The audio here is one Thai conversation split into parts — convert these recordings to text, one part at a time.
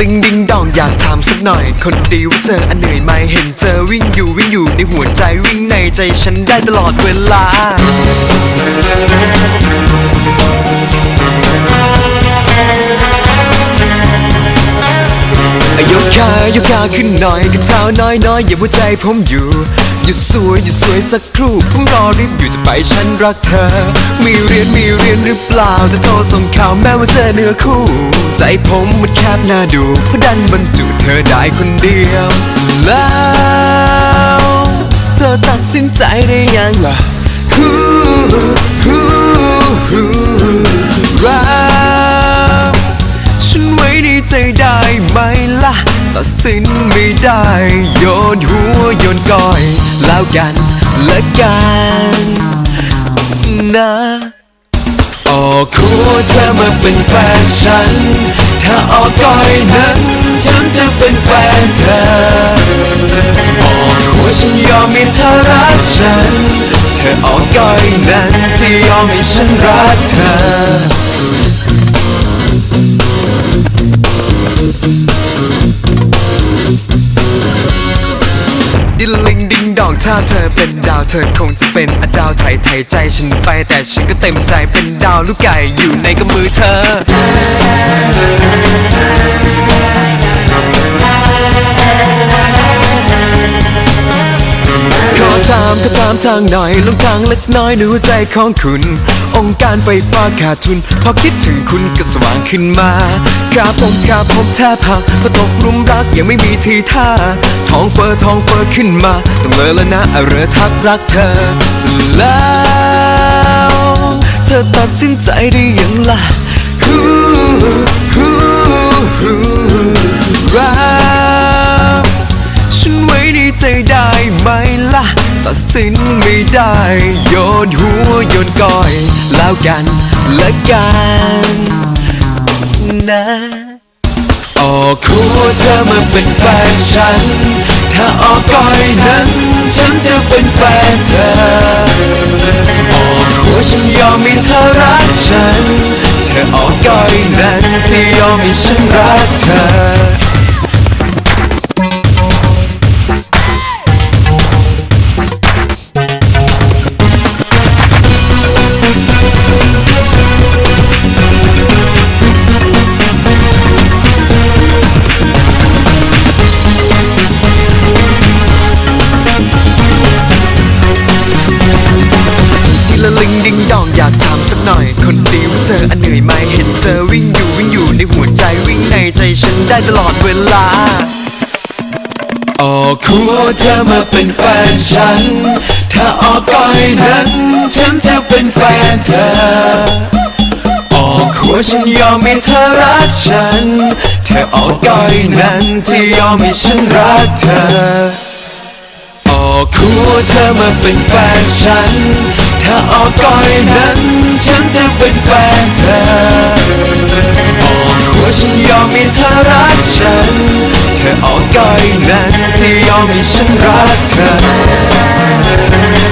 ลิงดิงดองอยากถามสักหน่อย คนดีว่าเจออันเหนื่อยไหมเห็นเจอวิ่งอยู่วิ่งอยู่ในหัวใจวิ่งในใจฉันได้ตลอดเวลายกขายกขาขึ้นหน่อยกระเท้าน้อยน้อยอย่าหัวใจผมอยู่ หยุดสวยหยุดสวยสักครู่ผมรอรีบอยู่จะไปฉันรักเธอ มีเรียนมีเรียนหรือเปล่าจะโทรส่งข่าวแม้ว่าเจอเนื้อคู่ ใจผมมันแคบน่าดูเพราะดันบรรจุเธอได้คนเดียว แล้วเธอตัดสินใจได้ยังล่ะฮู้ฮู้ฮู้รักฉันไว้ในใจได้ไหมล่ะตัดสินไม่ ได้โยนหัวโยนก้อย แล้วกันและกันนะออกหัวเธอมาเป็นแฟนฉัน ถ้าออกก้อยนั้น ฉันจะเป็นแฟนเธอออกหัวฉันยอมให้เธอรักฉัน เธอออกก้อยนั้นที่ยอมให้ฉันรักเธอ ถ้าเธอเป็นดาวเธอคงจะเป็นอดาวไทยไทยใจฉันไป แต่ฉันก็เต็มใจเป็นดาวลูกไก่อยู่ในกำมือเธอขอถามก็ถามทางหน่อยลงทางเล็กน้อยในหัวใจของคุณ องค์การไฟฟ้าขาดทุน พอคิดถึงคุณก็สว่างขึ้นมา ขาผมขาผมแทบพังพอตกหลุมรักยังไม่มีทีท่าท้องเฟอท้องเฟอขึ้นมาต้องเลยแล้วนะเออทักรักเธอ แล้วเธอตัดสินใจได้ยังล่ะรักฉันไว้ในใจได้ไหมล่ะ ตัดสินไม่ได้ โยนหัวโยนก้อย แล้วกันละกัน นะออกหัวเธอมาเป็นแฟนฉัน ถ้าออกก้อยนั้น ฉันจะเป็นแฟนเธอออกหัวฉันยอมให้เธอรักฉัน เธอออกก้อยนั้นที่ยอมให้ฉันรักเธอ นื่อยไหมเห็นเจอวิ่งอยู่วิ่งอยู่ในหัวใจวิ่งในใจฉันได้ตลอดเวลาออกหัวเธอมาเป็นแฟนฉัน ถ้าออกก้อยนั้น ฉันจะเป็นแฟนเธอออกหัวฉันยอมให้เธอรักฉัน เธอออกก้อยนั้นที่ยอมให้ฉันรักเธอออกหัวเธอมาเป็นแฟนฉัน ถ้าออกก้อยนั้น ฉันจะเป็นแฟนเธอออกหัวฉันยอมให้เธอรักฉันเธอออกก้อยนั้นที่ยอมให้ฉันรักเธอ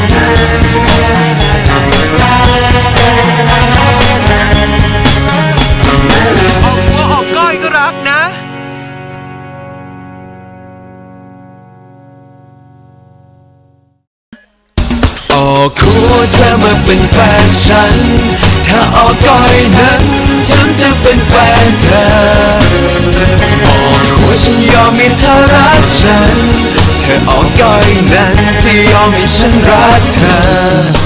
หัวเธอมาเป็นแฟนฉัน ถ้าออกก้อยนั้น ฉันจะเป็นแฟนเธอออกหัวฉันยอมให้เธอรักฉัน เธอออกก้อยนั้นที่ยอมให้ฉันรักเธอ